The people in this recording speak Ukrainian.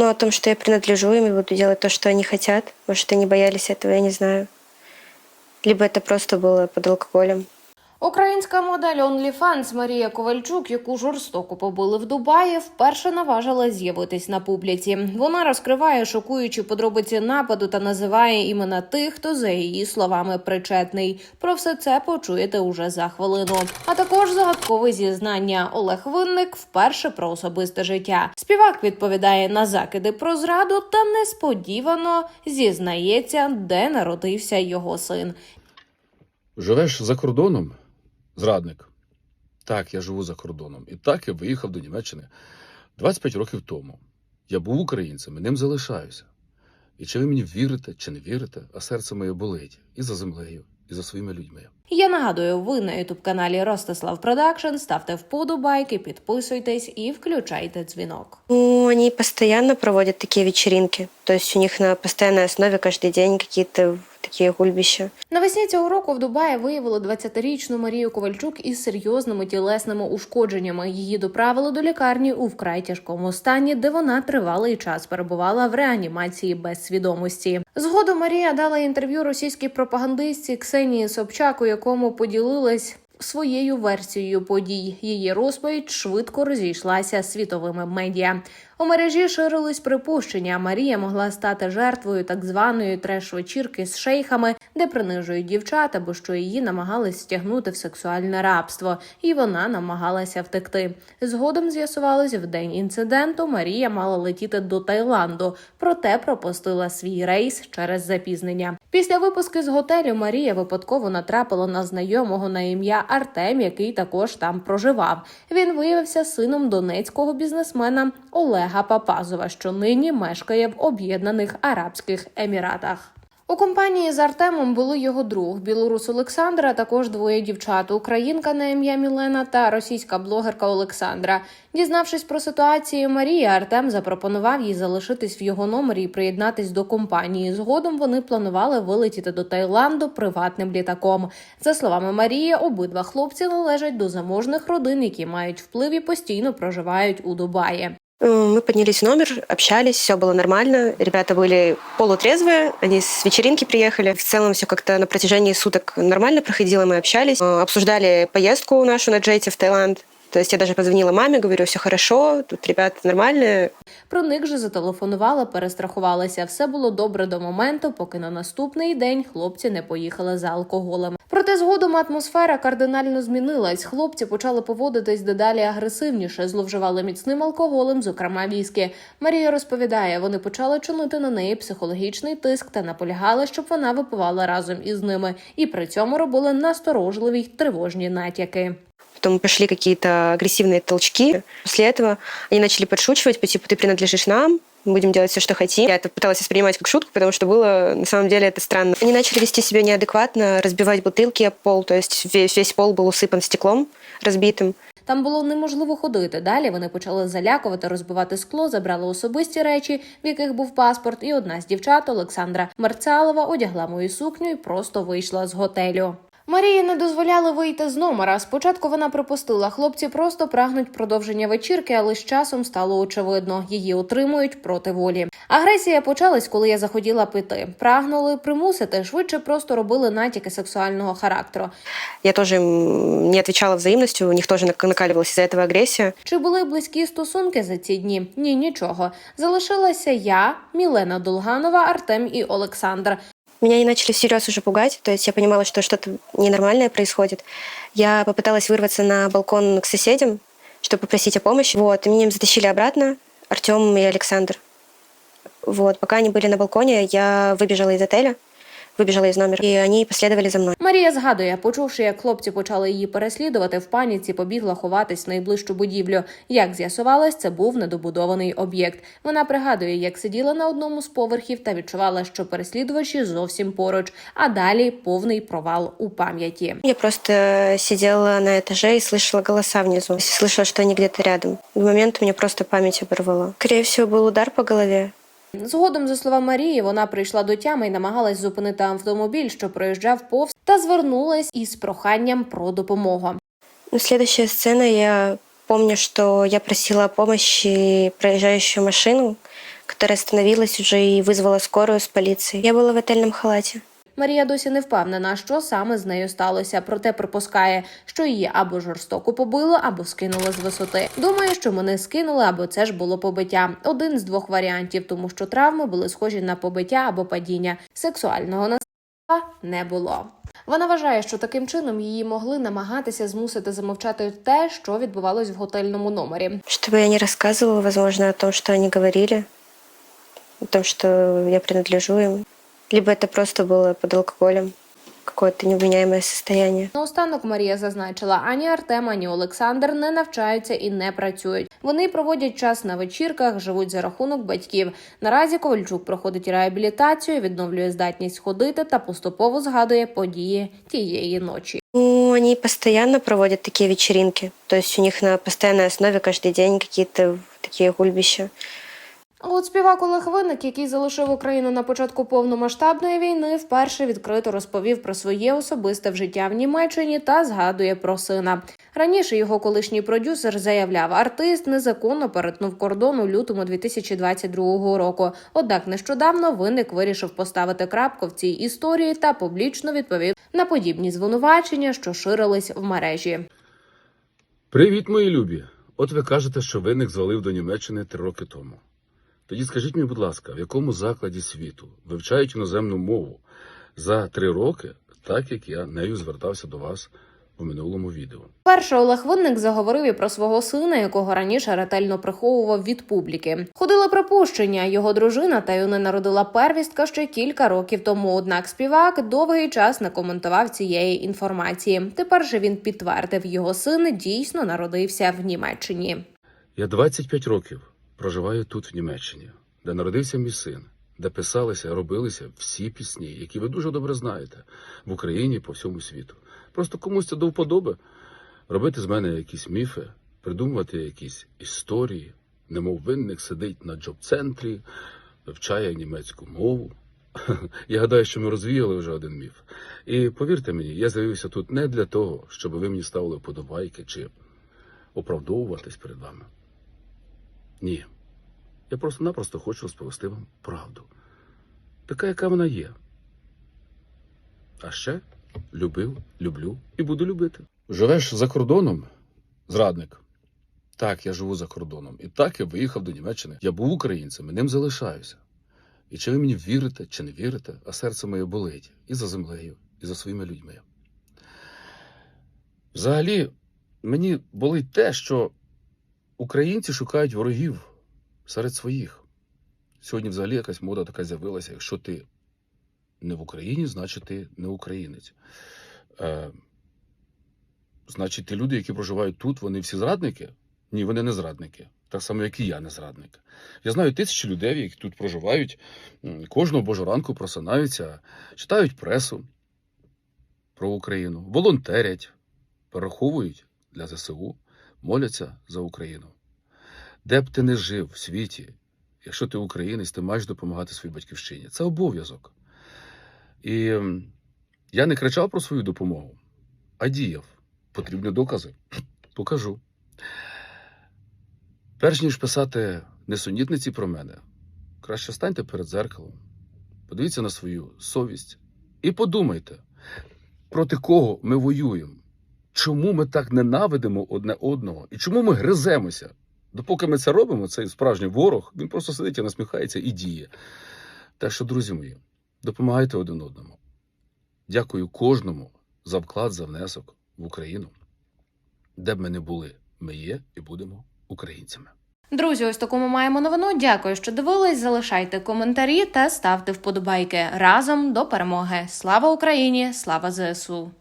Ну, о том, что я принадлежу им и буду делать то, что они хотят. Может, они боялись этого, я не знаю. Либо это просто было под алкоголем. Українська модель OnlyFans Марія Ковальчук, яку жорстоко побили в Дубаї, вперше наважила з'явитись на публіці. Вона розкриває шокуючі подробиці нападу та називає імена тих, хто за її словами причетний. Про все це почуєте уже за хвилину. А також загадкове зізнання Олег Винник вперше про особисте життя. Співак відповідає на закиди про зраду та несподівано зізнається, де народився його син. Живеш за кордоном, зрадник. Так, я живу за кордоном. І так я виїхав до Німеччини 25 років тому. Я був українцем і ним залишаюся. І чи ви мені вірите, чи не вірите, а серце моє болить і за землею, і за своїми людьми. Я нагадую, ви на ютуб каналі Ростислав Продакшн. Ставте вподобайки, підписуйтесь і включайте дзвінок. Они постоянно проводят такие вечеринки. То есть у них на постоянной основе каждый день какие-то такие гульбища. Навесні цього року в Дубаї виявили 20-річну Марію Ковальчук із серйозними тілесними ушкодженнями. Її доправили до лікарні у вкрай тяжкому стані, де вона тривалий час перебувала в реанімації без свідомості. Згодом Марія дала інтерв'ю російській пропагандистці Ксенії Собчак, у якому поділилась. Своєю версією подій її розповідь швидко розійшлася світовими медіа. У мережі ширились припущення. Марія могла стати жертвою так званої треш-вечірки з шейхами, де принижують дівчат або що її намагались стягнути в сексуальне рабство, і вона намагалася втекти. Згодом з'ясувалось, в день інциденту Марія мала летіти до Таїланду, проте пропустила свій рейс через запізнення. Після випуски з готелю Марія випадково натрапила на знайомого на ім'я Артем, який також там проживав. Він виявився сином донецького бізнесмена Олега Папазова, що нині мешкає в Об'єднаних Арабських Еміратах. У компанії з Артемом були його друг білорус Олександр, а також двоє дівчат: українка на ім'я Мілена та російська блогерка Олександра. Дізнавшись про ситуацію Марії, Артем запропонував їй залишитись в його номері і приєднатись до компанії. Згодом вони планували вилетіти до Таїланду приватним літаком. За словами Марії, обидва хлопці належать до заможних родин, які мають вплив і постійно проживають у Дубаї. Э, Мы поднялись в номер, общались, все было нормально. Ребята были полутрезвые, они с вечеринки приехали. В целом все как-то на протяжении суток нормально проходило, мы общались. Э, Обсуждали поездку нашу на джете в Таиланд. То есть я даже позвонила маме, говорю, все хорошо, тут ребята нормальные, Про них же зателефонувала, перестрахувалася. Все було добре до моменту, поки на наступний день хлопці не поїхали за алкоголем. Проте згодом атмосфера кардинально змінилась. Хлопці почали поводитись дедалі агресивніше, зловживали міцним алкоголем, зокрема віскі. Марія розповідає, вони почали чинити на неї психологічний тиск та наполягали, щоб вона випивала разом із ними, і при цьому робили насторожливі й тривожні натяки Потом пошли какие-то агрессивные толчки. После этого они начали подшучивать по типу «ты принадлежишь нам», мы будем делать все, что хотим. Я это пыталась воспринимать как шутку, потому что было на самом деле это странно. Они начали вести себя неадекватно, разбивать бутылки об пол, то есть весь, весь пол был усыпан стеклом разбитым. Там було неможливо ходити. Далі вони почали залякувати, розбивати скло, забрали особисті речі, в яких був паспорт. І одна з дівчат, Олександра Мерцалова, одягла мою сукню і просто вийшла з готелю. Марії не дозволяли вийти з номера. Спочатку вона припустила, хлопці просто прагнуть продовження вечірки, але з часом стало очевидно, її утримують проти волі. Агресія почалась, коли я захотіла пити. Прагнули примусити, швидше просто робили натяки сексуального характеру. Я им не отвечала взаимностью, у них тоже нак- из-за этого агрессия. Чи були близькі стосунки за ці дні? Ні, нічого. Залишилася я, Мілена Долганова, Артем і Олександр. Меня они начали всерьез уже пугать, то есть я понимала, что что-то ненормальное происходит. Я попыталась вырваться на балкон к соседям, чтобы попросить о помощи. Вот, и меня затащили обратно, Артем и Александр. Вот, пока они были на балконе, я выбежала из отеля, выбежала из номера, и они последовали за мной. Марія згадує, почувши, як хлопці почали її переслідувати, в паніці побігла ховатись в найближчу будівлю. Як з'ясувалось, це був недобудований об'єкт. Вона пригадує, як сиділа на одному з поверхів та відчувала, що переслідувачі зовсім поруч, а далі повний провал у пам'яті. Я просто сидела на этаже и слышала голоса внизу. Слышала, что они где-то рядом. В момент у меня просто память оборвала. Скорее всего, был удар по голове. Згодом, за словами Марії, вона прийшла до тями і намагалась зупинити автомобіль, що проїжджав повз, та звернулась із проханням про допомогу. Ну, сцена, я помню, что я просила о помощи проезжающую машину, которая остановилась уже и вызвала скорую с поліції. Я была в отельном халате. Марія досі не впевнена, що саме з нею сталося, проте припускає, що її або жорстоко побили, або скинули з висоти. Думає, що мене скинули, або це ж було побиття. Один з двох варіантів, тому що травми були схожі на побиття або падіння. Сексуального насильства не було. Вона вважає, що таким чином її могли намагатися змусити замовчати те, що відбувалось в готельному номері. Чтобы я не рассказывала, возможно, о том, что они говорили, о том, что я принадлежу им Либо это просто было под алкоголем, какое-то невменяемое состояние. Наостанок Марія зазначила, ані Артем, ані Олександр не навчаються і не працюють. Вони проводять час на вечірках, живуть за рахунок батьків. Наразі Ковальчук проходить реабілітацію, відновлює здатність ходити та поступово згадує події тієї ночі. Ну, они постоянно проводят такие вечеринки. То есть у них на постоянной основе каждый день какие-то такие гульбища. От співак Олег Винник, який залишив Україну на початку повномасштабної війни, вперше відкрито розповів про своє особисте вжиття в Німеччині та згадує про сина. Раніше його колишній продюсер заявляв, артист незаконно перетнув кордон у лютому 2022 року. Однак нещодавно винник вирішив поставити крапку в цій історії та публічно відповів на подібні звинувачення, що ширились в мережі. Привіт, мої любі! От ви кажете, що виник звалив до Німеччини три роки тому. Тоді скажіть мені, будь ласка, в якому закладі світу вивчають іноземну мову за три роки, так як я нею звертався до вас у минулому відео? Перше Олег Винник заговорив і про свого сина, якого раніше ретельно приховував від публіки. Ходили припущення. Його дружина та не народила первістка ще кілька років тому. Однак співак довгий час не коментував цієї інформації. Тепер же він підтвердив, його син дійсно народився в Німеччині. Я 25 років проживаю тут, в Німеччині, де народився мій син, де писалися, робилися всі пісні, які ви дуже добре знаєте в Україні по всьому світу. Просто комусь це до вподоби робити з мене якісь міфи, придумувати якісь історії, немов винник сидить на джоб-центрі, вивчає німецьку мову. Я гадаю, що ми розвіяли вже один міф. І повірте мені, я з'явився тут не для того, щоб ви мені ставили вподобайки чи оправдовуватись перед вами. Ні. Я просто-напросто хочу розповісти вам правду. Така, яка вона є. А ще любив, люблю і буду любити. Живеш за кордоном, зрадник. Так, я живу за кордоном. І так я виїхав до Німеччини. Я був українцем, і ним залишаюся. І чи ви мені вірите, чи не вірите, а серце моє болить і за землею, і за своїми людьми. Взагалі, мені болить те, що українці шукають ворогів серед своїх. Сьогодні взагалі якась мода така з'явилася. Якщо ти не в Україні, значить ти не українець. Е, значить, ті люди, які проживають тут, вони всі зрадники? Ні, вони не зрадники. Так само, як і я не зрадник. Я знаю тисячі людей, які тут проживають, кожного божого ранку просинаються, читають пресу про Україну, волонтерять, перераховують для ЗСУ, моляться за Україну. Де б ти не жив в світі, якщо ти українець, ти маєш допомагати своїй батьківщині. Це обов'язок. І я не кричав про свою допомогу, а діяв. Потрібні докази. Покажу. Перш ніж писати несунітниці про мене, краще станьте перед зеркалом, подивіться на свою совість і подумайте, проти кого ми воюємо, чому ми так ненавидимо одне одного і чому ми гриземося. Допоки ми це робимо, цей справжній ворог, він просто сидить і насміхається і діє. Так що, друзі мої, допомагайте один одному. Дякую кожному за вклад, за внесок в Україну. Де б ми не були, ми є і будемо українцями. Друзі, ось таку ми маємо новину. Дякую, що дивились. Залишайте коментарі та ставте вподобайки разом до перемоги. Слава Україні! Слава ЗСУ!